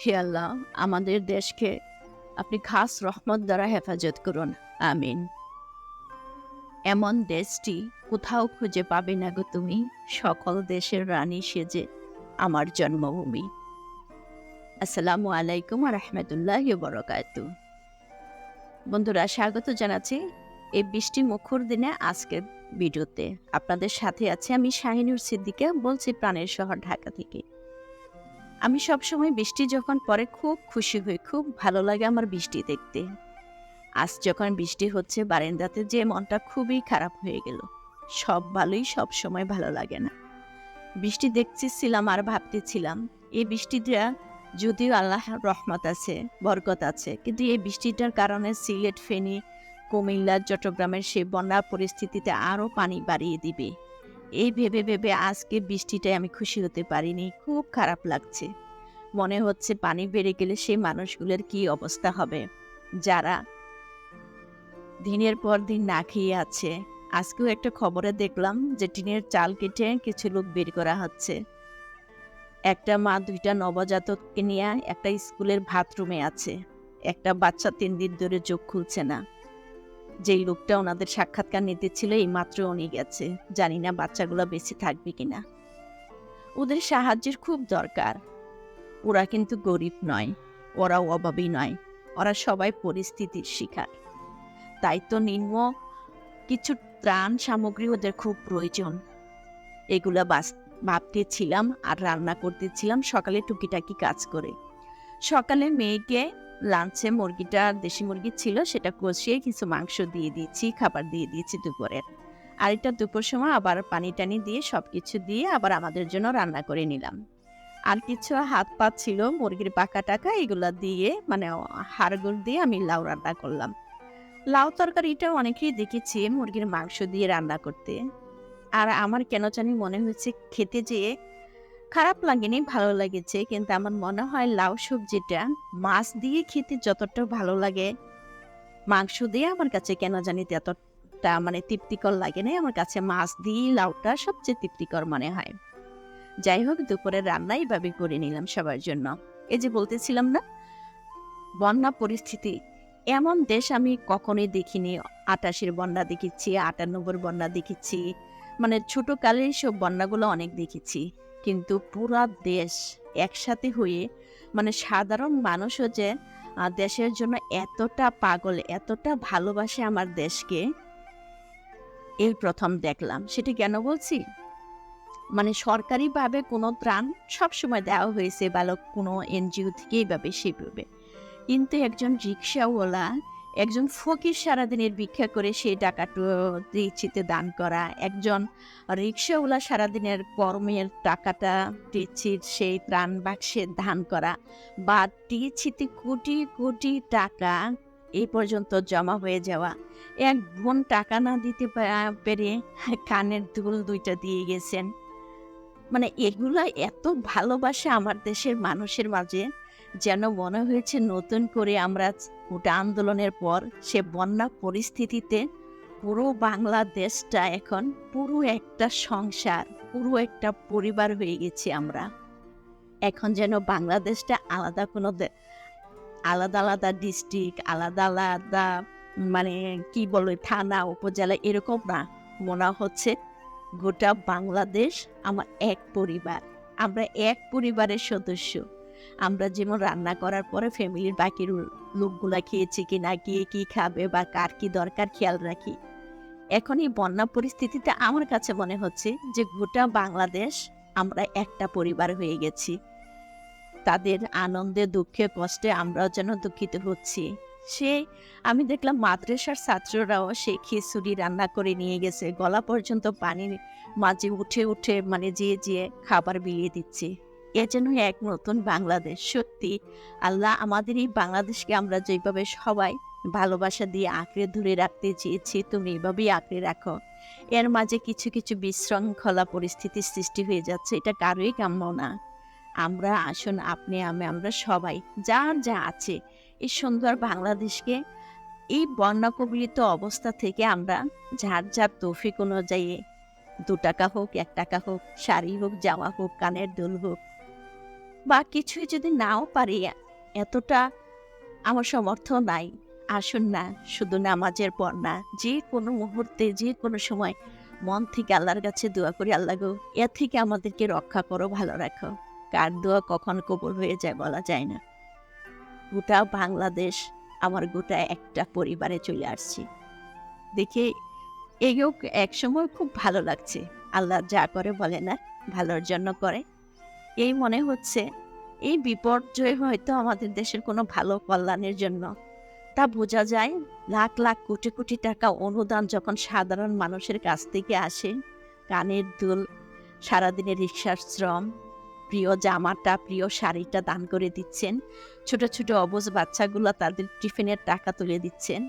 হে আল্লাহ, আমাদের দেশকে আপনি খাস রহমত দ্বারা হেফাজত করুন। আমিন। এমন দেশটি কোথাও খুঁজে পাবে না গো তুমি? সকল দেশের রানী সেজে আমার জন্মভূমি। আসসালামু আলাইকুম রহমতুল্লাহ বরকাত বন্ধুরা, স্বাগত জানাচ্ছি এই বৃষ্টি মুখর দিনে আজকের ভিডিওতে। আপনাদের সাথে আছে আমি শাহিনুর সিদ্দিকা, বলছি প্রাণের শহর ঢাকা থেকে। আমি সবসময় বৃষ্টি যখন পরে খুব খুশি হই, খুব ভালো লাগে আমার বৃষ্টি দেখতে। আজ যখন বৃষ্টি হচ্ছে, বারেন্দাতে যে মনটা খুবই খারাপ হয়ে গেল। সব ভালোই সব সময় ভালো লাগে না। বৃষ্টি দেখতেছিলাম আর ভাবতেছিলাম, এই বৃষ্টিটা যদিও আল্লাহ রহমত আছে, বরকত আছে, কিন্তু এই বৃষ্টিটার কারণে সিলেট, ফেনী কুমিল্লা, চট্টগ্রামের সেই বন্যা পরিস্থিতিতে আরও পানি বাড়িয়ে দিবে। এই ভেবে ভেবে আজকে বৃষ্টিটায় আমি খুশি হতে পারিনি, খুব খারাপ লাগছে। মনে হচ্ছে পানি বেড়ে গেলে সেই মানুষগুলোর কি অবস্থা হবে? যারা দিনের পর দিন না খেয়ে আছে। আজকেও একটা খবরে দেখলাম যে টিনের চাল কেটে কিছু লোক বের করা হচ্ছে। একটা মা দুইটা নবজাতককে নিয়ে একটা স্কুলের বাথরুমে আছে। একটা বাচ্চা তিন দিন ধরে চোখ খুলছে না। যেই লোকটা ওনাদের সাক্ষাৎকার নিতে ছিল, এই মাত্র উনি গেছে। জানি না বাচ্চাগুলো বেঁচে থাকবে কিনা। ওদের সাহায্যের খুব দরকার। ওরা কিন্তু গরিব নয় ওরা অভাবী নয়, ওরা সবাই পরিস্থিতির শিকার। তাই তো নিম্ন কিছু ত্রাণ সামগ্রী ওদের খুব প্রয়োজন। এগুলা বাস, ভাবতেছিলাম আর রান্না করতেছিলাম সকালে টুকিটাকি কাজ করে। সকালে মেয়েকে লাঞ্চে মুরগিটা, দেশি মুরগি ছিল, সেটা কষিয়ে কিছু মাংস দিয়ে দিয়েছি, খাবার দিয়ে দিয়েছি দুপুরের আর এটা দুপুর সময় আবার পানি টানি দিয়ে সব কিছু দিয়ে আবার আমাদের জন্য রান্না করে নিলাম। আর কিছু হাত পা ছিল, মুরগির পাকা টাকা, এগুলো দিয়ে মানে হাড়গুড় দিয়ে আমি লাউ রান্না করলাম। লাউ তরকারিটা অনেকেই দেখেছি মুরগির মাংস দিয়ে রান্না করতে। আর আমার কেন জানি মনে হয়েছে খেতে যেয়ে খারাপ লাগেনি, ভালো লেগেছে। কিন্তু আমার মনে হয় লাউ সবজিটা মাছ দিয়ে খেতে যতটা ভালো লাগে, মাংস দিয়ে আমার কাছে কেন জানি ততটা মানে তৃপ্তিকর লাগে না। আমার কাছে মাছ দিয়ে লাউটা সবচেয়ে তৃপ্তিকর মনে হয়। যাই হোক, দুপুরের রান্না এইভাবে করে নিলাম সবার জন্য। এই যে বলতেছিলাম না, বন্যা পরিস্থিতি। এমন দেশ আমি কখনোই দেখিনি, আটাশের বন্যা দেখেছি আটানব্বই বন্যা দেখেছি। মানে ছোটকালে সব বন্যাগুলো অনেক দেখেছি। কিন্তু পুরা দেশ একসাথে হয়ে মানে সাধারণ মানুষও যে দেশের জন্য এতটা পাগল, এতটা ভালোবাসে আমার দেশকে, এই প্রথম দেখলাম। সেটি কেন বলছি? মানে সরকারিভাবে কোনো ত্রাণ সবসময় দেওয়া হয়েছে বা কোনো এনজিও থেকে এইভাবে সেভাবে কিন্তু একজন রিক্সাওয়ালা একজন ফকির সারাদিনের ভিক্ষা করে সেই টাকাটা দিচ্ছিতে দান করা, একজন রিক্সাওয়ালা সারাদিনের কর্মের টাকাটা টিচির সেই ত্রাণ বাক্সে দান করা বা টিচিতে কোটি কোটি টাকা এই পর্যন্ত জমা হয়ে যাওয়া। এক বোন টাকা না দিতে পেরে কানের দুল দুইটা দিয়ে গেছেন। মানে এগুলা এত ভালোবাসা আমার দেশের মানুষের মাঝে যেন মনে হয়েছে নতুন করে আমরা ওটা আন্দোলনের পর সে বন্যা পরিস্থিতিতে পুরো বাংলাদেশটা এখন পুরো একটা সংসার, পুরো একটা পরিবার হয়ে গেছি আমরা। এখন যেন বাংলাদেশটা আলাদা কোনো আলাদা আলাদা ডিস্ট্রিক্ট আলাদা আলাদা মানে কি বলে, থানা, উপজেলা এরকম না। মনে হচ্ছে গোটা বাংলাদেশ আমার এক পরিবার, আমরা এক পরিবারের সদস্য। আমরা যেমন রান্না করার পরে ফ্যামিলির বাকি লোকগুলা খেয়েছে কি না, কে কি খাবে বা কার কি দরকার খেয়াল রাখি। এখন এই বন্যা পরিস্থিতিতে আমার কাছে মনে হচ্ছে যে গোটা বাংলাদেশ আমরা একটা পরিবার হয়ে গেছি। তাদের আনন্দে, দুঃখে, কষ্টে আমরাও যেন দুঃখিত হচ্ছি। সে, আমি দেখলাম মাদ্রাসার ছাত্ররাও সে খিচুড়ি রান্না করে নিয়ে গেছে। গলা পর্যন্ত পানির মাঝে উঠে উঠে মানে যেয়ে যেয়ে খাবার বিলিয়ে দিচ্ছে। এ যেন এক নতুন বাংলাদেশ, সত্যি। আল্লাহ আমাদের এই বাংলাদেশকে আমরা যেভাবে সবাই ভালোবাসা দিয়ে আঁকড়ে ধরে রাখতে চেয়েছি, তুমি এভাবেই আঁকড়ে রাখো। এর মাঝে কিছু কিছু বিশৃঙ্খলা পরিস্থিতির সৃষ্টি হয়ে যাচ্ছে, এটা কারোই কাম্য না। আমরা, আসুন, আপনি, আমি, আমরা সবাই, যার যা আছে, এই সুন্দর বাংলাদেশকে, এই বন্যা অবস্থা থেকে আমরা যার যার তৌফিক অনুযায়ী দু টাকা হোক, এক টাকা হোক, শাড়ি হোক, জামা হোক, কানের দুল হোক বা কিছুই যদি নাও পারি, এতটা আমার সমর্থ নাই। আসুন না, শুধু নামাজের পর না, যে কোনো মুহূর্তে, যে কোনো সময় মন থেকে আল্লাহর কাছে দোয়া করি, আল্লাহ গো, এ থেকে আমাদেরকে রক্ষা করো, ভালো রাখো। কার দোয়া কখন কবর হয়ে যায় বলা যায় না। গোটা বাংলাদেশ, আমার গোটা একটা পরিবারে চলে আসছি। দেখে এও সময় খুব ভালো লাগছে। আল্লাহ যা করে বলে না, ভালোর জন্য করে। এই মনে হচ্ছে, এই বিপর্যয় হয়তো আমাদের দেশের কোনো ভালো কল্যাণের জন্য। তা বোঝা যায়, লাখ লাখ কোটি কোটি টাকা অনুদান যখন সাধারণ মানুষের কাছ থেকে আসে, কানের দুল, সারাদিনের রিক্সার শ্রম, প্রিয় জামাটা, প্রিয় শাড়িটা দান করে দিচ্ছেন, ছোট ছোট অবজ বাচ্চাগুলো তাদের টিফিনের টাকা তুলে দিচ্ছেন,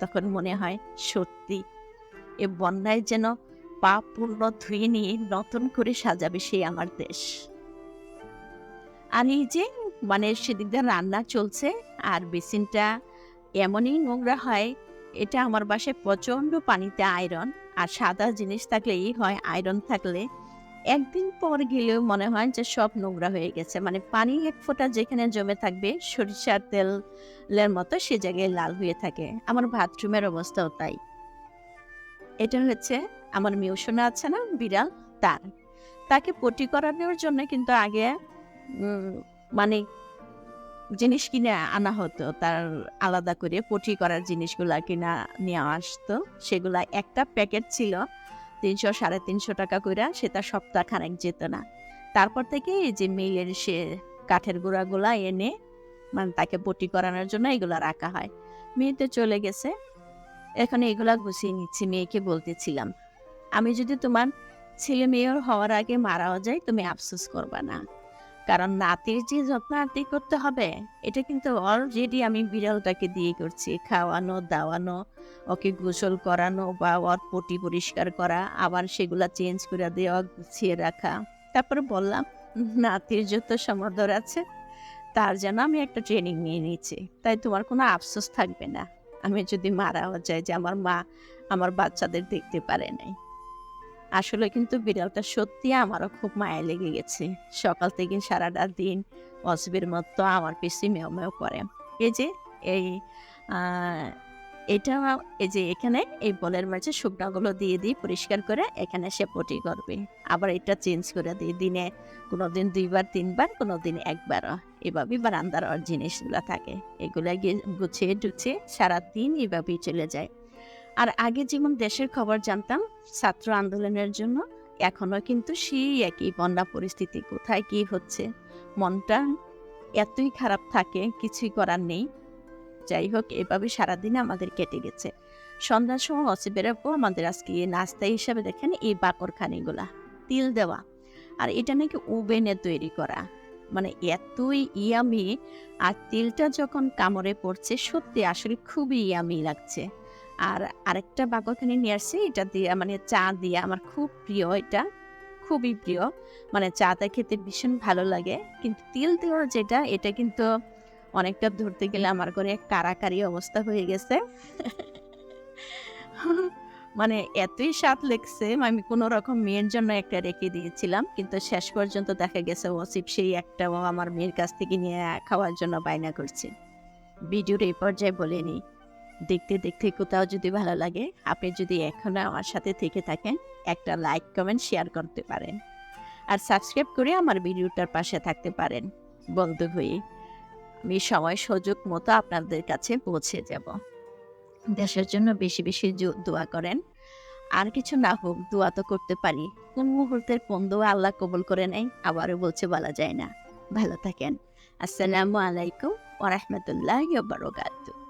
তখন মনে হয় সত্যি এ বন্যায় যেন পা পূর্ণ ধুয়ে নিয়ে নতুন করে সাজাবে সেই আমার দেশ। আর এই যে মানে সেদিক দিয়ে রান্না চলছে আর বেসিনটা এমনই নোংরা হয়, এটা আমার বাসায় প্রচণ্ড পানিতে আয়রন আর সাদা জিনিস থাকলেই হয় আয়রন থাকলে। একদিন পর গেলেও মনে হয় যে সব নোংরা হয়ে গেছে মানে পানি এক ফোঁটা যেখানে জমে থাকবে, সরিষার তেলের মতো সে জায়গায় লাল হয়ে থাকে। আমার বাথরুমের অবস্থাও তাই। এটা হচ্ছে আমার মিউসনা আছে না, বিড়াল, তার। তাকে পটি করানোর জন্য কিন্তু আগে মানে জিনিস কিনে আনা হতো, তার আলাদা করে পটি করার জিনিসগুলা কিনা নিয়ে আসতো। সেগুলা একটা প্যাকেট ছিল তিনশো, সাড়ে তিনশো টাকা করে সেটা সপ্তাহখানেক যেত না। তারপর থেকে এই যে মিলের সে কাঠের গুঁড়াগুলা এনে মানে তাকে পটি করানোর জন্য এগুলা রাখা হয়। মেয়েতে চলে গেছে। এখন এগুলা গুছিয়ে নিচ্ছি, মেয়েকে বলতেছিলাম, আমি যদি তোমার ছেলে মেয়ের হওয়ার আগে মারাও যায় তুমি আফসোস করবা না। কারণ নাতির যে যত্ন আরতি করতে হবে, এটা কিন্তু অলরেডি আমি বিড়ালটাকে দিয়ে করছি। খাওয়ানো, দাওয়ানো, ওকে গোসল করানো বা ওর পটি পরিষ্কার করা, আবার সেগুলা চেঞ্জ করে দেওয়া, গুছিয়ে রাখা। তারপরে বললাম, নাতির যত সমাদর আছে, তার যেন আমি একটা ট্রেনিং নিয়ে নিয়েছি। তাই তোমার কোনো আফসোস থাকবে না। আমি যদি মারাও যাই যে আমার মা আমার বাচ্চাদের দেখতে পারে নাই। আসলে কিন্তু বিড়ালটা সত্যি আমারও খুব মায়া লেগে গেছে। সকাল থেকে সারাটা দিন অসবের মতো আমার পিসি মেও মেও করে। এই যে, এই এটা, এই যে এখানে এই বলের মাঝে শুকনাগুলো দিয়ে দিই পরিষ্কার করে, এখানে সে পটি করবে। আবার এটা চেঞ্জ করে দিই, দিনে কোনো দিন দুইবার, তিনবার কোনো দিন একবারও। এভাবেই বারান্দার জিনিসগুলো থাকে। এগুলো গিয়ে গুছিয়ে টুছিয়ে সারাদিন এভাবেই চলে যায়। আর আগে যেমন দেশের খবর জানতাম, ছাত্র আন্দোলনের জন্য এখনও কিন্তু সেই একই বন্যা পরিস্থিতি কোথায় কি হচ্ছে। মনটা এতই খারাপ থাকে, কিছুই করার নেই। যাই হোক, এভাবে সারাদিন আমাদের কেটে গেছে। সন্ধ্যার সময় অসিবের আপু আমাদের আজকে নাস্তা হিসাবে দেখেন এই বাকরখানিগুলা, তিল দেওয়া। আর এটা নাকি ওভেনে তৈরি করা। মানে এতই ইয়ামি, আর তিলটা যখন কামড়ে পড়ছে, সত্যি আসলে খুবই ইয়ামি লাগছে। আর আরেকটা বাকরখানি নিয়ে আসছি, এটা দিয়ে মানে চা দিয়ে, আমার খুব প্রিয় এটা, খুবই প্রিয়। মানে চাটা খেতে ভীষণ ভালো লাগে, কিন্তু তিল দেওয়ার যেটা, এটা কিন্তু অনেকটা ধরতে গেলে আমার করে কারাকারি অবস্থা হয়ে গেছে। মানে এতই স্বাদ লেগছে, আমি কোনো রকম মেয়ের জন্য একটা রেখে দিয়েছিলাম, কিন্তু শেষ পর্যন্ত দেখা গেছে ওসিফ সেই একটাও আমার মেয়ের কাছ থেকে নিয়ে খাওয়ার জন্য বায়না করছে। ভিডিওর এই পর্যায়ে বলে নিই। দেখতে দেখতে কোথাও যদি ভালো লাগে, আপনি যদি এখনও আমার সাথে থেকে থাকেন, একটা লাইক কমেন্ট শেয়ার করতে পারেন। আর সাবস্ক্রাইব করে আমার ভিডিওটার পাশে থাকতে পারেন। বন্ধু হয়ে, আমি সময়, সুযোগ মতো আপনাদের কাছে পৌঁছে যাব। দেশের জন্য বেশি বেশি দোয়া করেন। আর কিছু না হোক, দোয়া তো করতে পারি। কোন মুহূর্তের কোন দোয়া আল্লাহ কবল করে নেয়, আবারও বলছে বলা যায় না। ভালো থাকেন। আসসালামু আলাইকুম ওরহমতুল্লাহ বারকাতুহ।